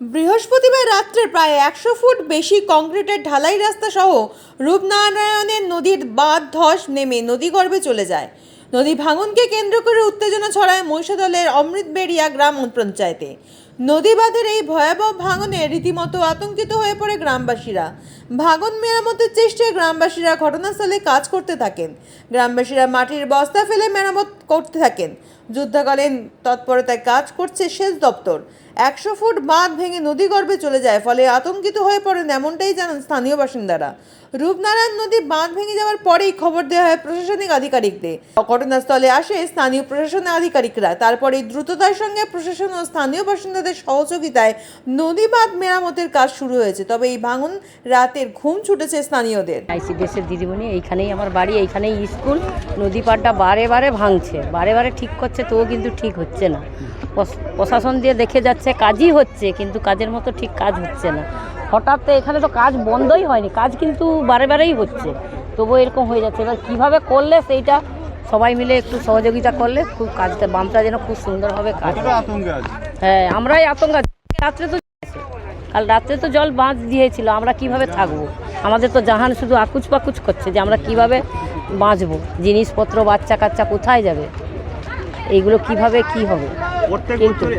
বৃহস্পতিবার রাত্রে প্রায় একশো ফুট বেশি কংক্রিটের ঢালাই রাস্তা সহ রূপনারায়ণের নদীর বাঁধ ধস নেমে নদীগর্ভে চলে যায়। নদী ভাঙনকে কেন্দ্র করে উত্তেজনা ছড়ায় মহিষাদলের অমৃতবেড়িয়া গ্রাম পঞ্চায়েতে নদী বাঁধের এই ভয়াবহ ভাঙনে রীতিমতো আতঙ্কিত হয়ে পড়ে গ্রামবাসীরা। ভাঙন মেরামতের চেষ্টায় গ্রামবাসীরা ঘটনাস্থলে কাজ করতে থাকেন। গ্রামবাসীরা মাটির বস্তা ফেলে মেরামত করতে থাকেন। যুদ্ধকালীন তৎপরতায় কাজ করছে সেচ দপ্তর। একশো ফুট বাঁধ ভেঙে নদীগর্ভে চলে যায়, ফলে আতঙ্কিত হয়ে পড়েন এমনটাই জানান স্থানীয় বাসিন্দারা। রূপনারায়ণ নদী বাঁধ ভেঙে যাওয়ার পরেই খবর দেওয়া হয় প্রশাসনিক আধিকারিকদের। ঘটনাস্থলে আসে স্থানীয় প্রশাসনের আধিকারিকরা। তারপরে দ্রুততার সঙ্গে প্রশাসন ও স্থানীয় বাসিন্দাদের সহযোগিতায় নদী বাঁধ মেরামতের কাজ শুরু হয়েছে। তবে এই ভাঙন রাতের ঘুম ছুটেছে স্থানীয়দের। আইসিডিএসের দিদিমণি এইখানেই আমার বাড়ি এইখানেই স্কুল। নদী পাড়টা বারে বারে ভাঙছে। বারে বারে ঠিক করছে তবুও কিন্তু ঠিক হচ্ছে না। প্রশাসন দিয়ে দেখে যাচ্ছে কাজই হচ্ছে কিন্তু কাজের মতো ঠিক কাজ হচ্ছে না। হঠাৎ তো এখানে তো কাজ বন্ধই হয়নি কাজ কিন্তু বারে বারেই হচ্ছে। তবুও এরকম হয়ে যাচ্ছে। এবার কীভাবে করলে সেইটা সবাই মিলে একটু সহযোগিতা করলে খুব কাজটা বামটা যেন খুব সুন্দরভাবে কাজ হয়। আমরাই আতঙ্ক রাত্রে তো কাল রাত্রে তো জল বাঁধ দিয়েছিল আমরা কীভাবে থাকব? আমাদের তো জাহান শুধু আকুচ পাকুচ করছে যে আমরা কীভাবে বাঁচবো? জিনিসপত্র বাচ্চা কাচ্চা কোথায় যাবে? এইগুলো কীভাবে কি হবে? কিন্তু-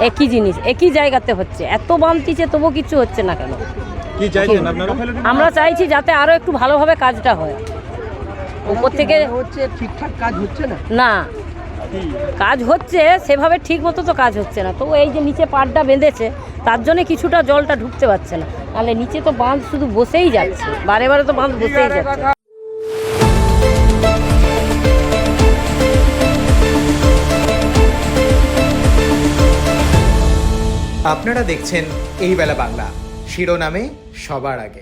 একই জিনিস। একই জায়গাতে হচ্ছে। এত বামতিছে তবু কিছু হচ্ছে না কেন? আমরা চাইছি যাতে আরও একটু ভালোভাবে কাজটা হয়। উপর থেকে হচ্ছে ঠিকঠাক কাজ হচ্ছে না? না কাজ হচ্ছে সেভাবে ঠিক মতো তো কাজ হচ্ছে না। তো এই যে নিচে পাড়টা বেঁধেছে তার জন্য কিছুটা জলটা ঢুকতে পারছে না। নাহলে নিচে তো বাঁধ শুধু বসেই যাচ্ছে বারে বারে তো বাঁধ বসেই যাচ্ছে। আপনারা দেখছেন এই বেলা বাংলা। শিরোনামে সবার আগে।